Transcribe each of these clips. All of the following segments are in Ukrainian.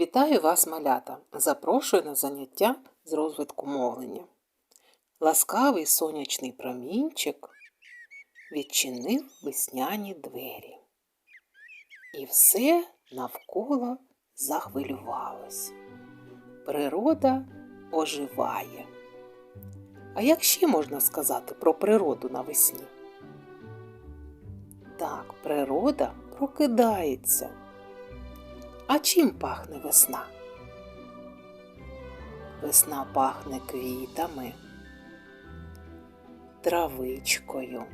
Вітаю вас, малята! Запрошую на заняття з розвитку мовлення. Ласкавий сонячний промінчик відчинив весняні двері. І все навколо захвилювалось. Природа оживає. А як ще можна сказати про природу навесні? Так, природа прокидається. А чим пахне весна? Весна пахне квітами, травичкою,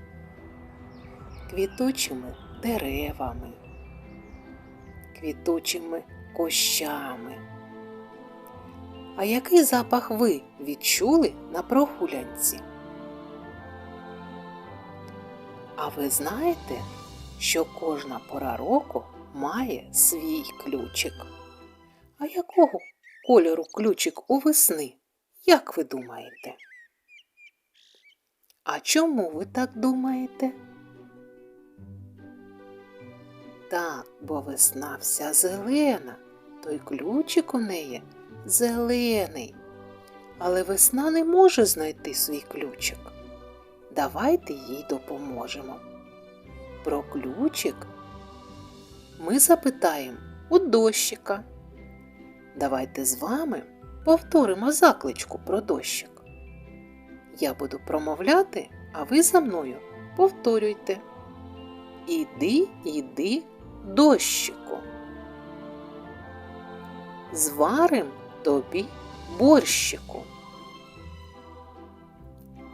квітучими деревами, квітучими кущами. А який запах ви відчули на прогулянці? А ви знаєте, що кожна пора року має свій ключик. А якого кольору ключик у весни? Як ви думаєте? А чому ви так думаєте? Так, бо весна вся зелена, той ключик у неї зелений. Але весна не може знайти свій ключик. Давайте їй допоможемо. Про ключик ми запитаємо у дощика. Давайте з вами повторимо закличку про дощик. Я буду промовляти, а ви за мною повторюйте. Іди, іди, дощику. Зварим тобі борщику.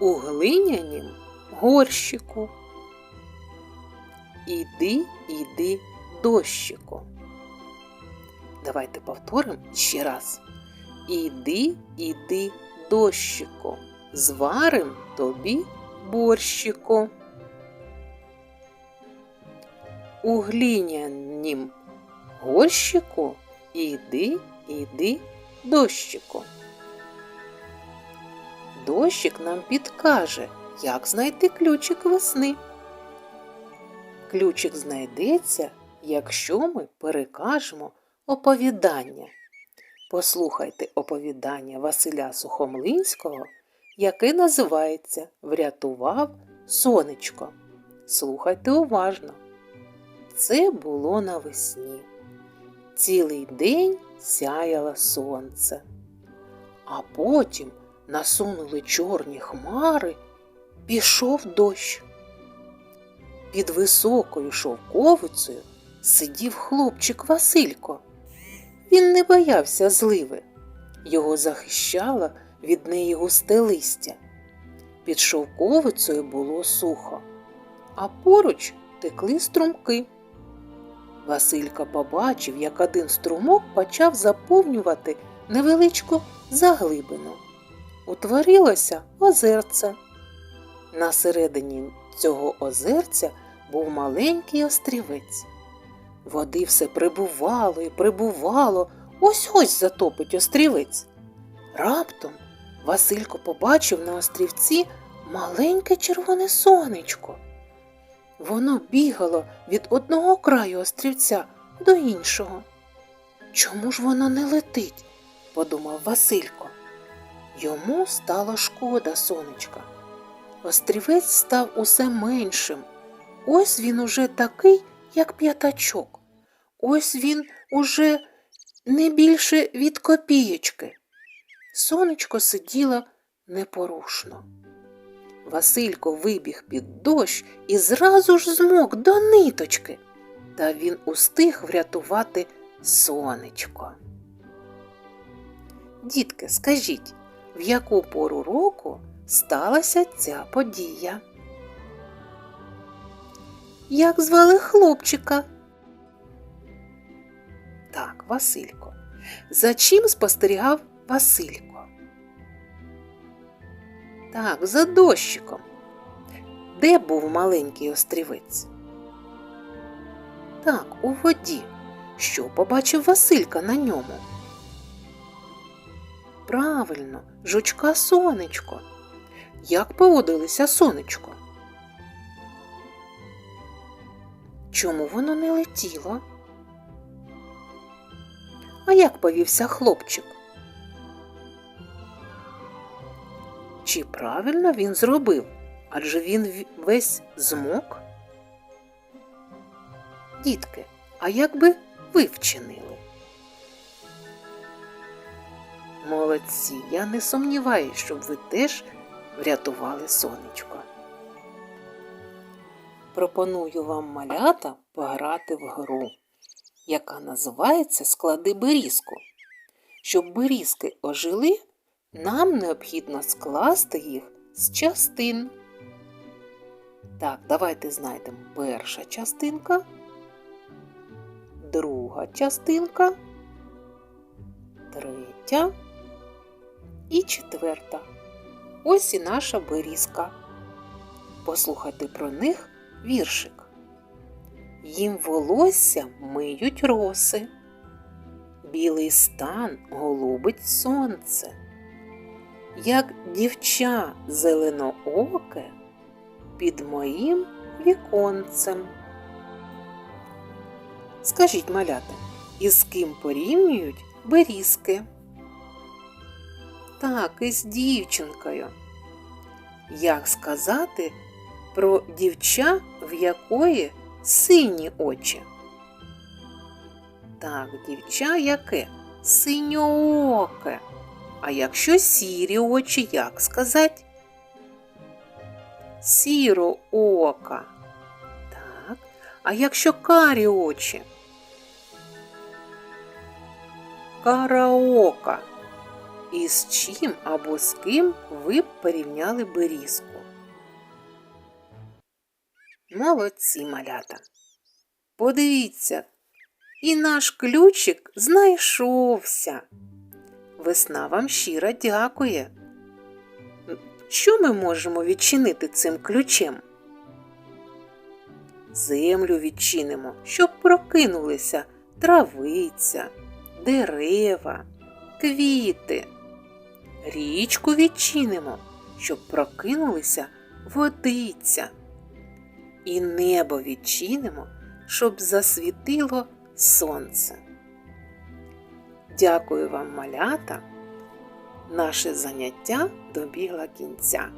У глинянім горщику. Іди, іди, дощику. Давайте повторимо ще раз. Іди, іди, дощику, зварим тобі борщику. У глинянім горщику іди, іди, дощику. Дощик нам підкаже, як знайти ключик весни. Ключик знайдеться, якщо ми перекажемо оповідання. Послухайте оповідання Василя Сухомлинського, яке називається Врятував сонечко. Слухайте уважно. Це було навесні. Цілий день сяяло сонце, а потім насунули чорні хмари, пішов дощ. Під високою шовковицею сидів хлопчик Василько. Він не боявся зливи, його захищало від неї густе листя. Під шовковицею було сухо, а поруч текли струмки. Василька побачив, як один струмок почав заповнювати невеличку заглибину. Утворилося озерце. На середині цього озерця був маленький острівець. Води все прибувало і прибувало, ось ось затопить острівець. Раптом Василько побачив на острівці маленьке червоне сонечко. Воно бігало від одного краю острівця до іншого. Чому ж воно не летить? подумав Василько. Йому стало шкода сонечка. Острівець став усе меншим. Ось він уже такий, як п'ятачок. Ось він уже не більше від копієчки. Сонечко сиділо непорушно. Василько вибіг під дощ і зразу ж змок до ниточки, та він устиг врятувати сонечко. Дітки, скажіть, в яку пору року сталася ця подія? Як звали хлопчика? Так, Василько. За чим спостерігав Василько? Так, за дощиком. Де був маленький острівець? Так, у воді. Що побачив Василька на ньому? Правильно, жучка сонечко. Як поводилися сонечко? Чому воно не летіло? А як повівся хлопчик? Чи правильно він зробив? Адже він весь змок? Дітки, а як би ви вчинили? Молодці, я не сумніваюся, щоб ви теж врятували сонечко. Пропоную вам малята пограти в гру, яка називається Склади берізку. Щоб берізки ожили, нам необхідно скласти їх з частин. Так, давайте знайдемо перша частинка, друга частинка, третя і четверта. Ось і наша берізка. Послухайте про них віршик. Їм волосся миють роси, білий стан голубить сонце, як дівча зеленооке під моїм віконцем. Скажіть, малята, із ким порівнюють берізки? Так, із дівчинкою. Як сказати про дівча, в якої сині очі? Так, дівча яке? Синьооке. А якщо сірі очі, як сказати? Сіроока. Так. А якщо карі очі? Караока. І з чим або з ким ви б порівняли берізку? Молодці малята. Подивіться, і наш ключик знайшовся. Весна вам щиро дякує. Що ми можемо відчинити цим ключем? Землю відчинимо, щоб прокинулися травиця, дерева, квіти. Річку відчинимо, щоб прокинулися водиця. І небо відчинимо, щоб засвітило сонце. Дякую вам, малята. Наше заняття добігло кінця.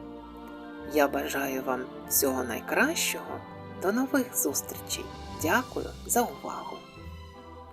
Я бажаю вам всього найкращого. До нових зустрічей. Дякую за увагу!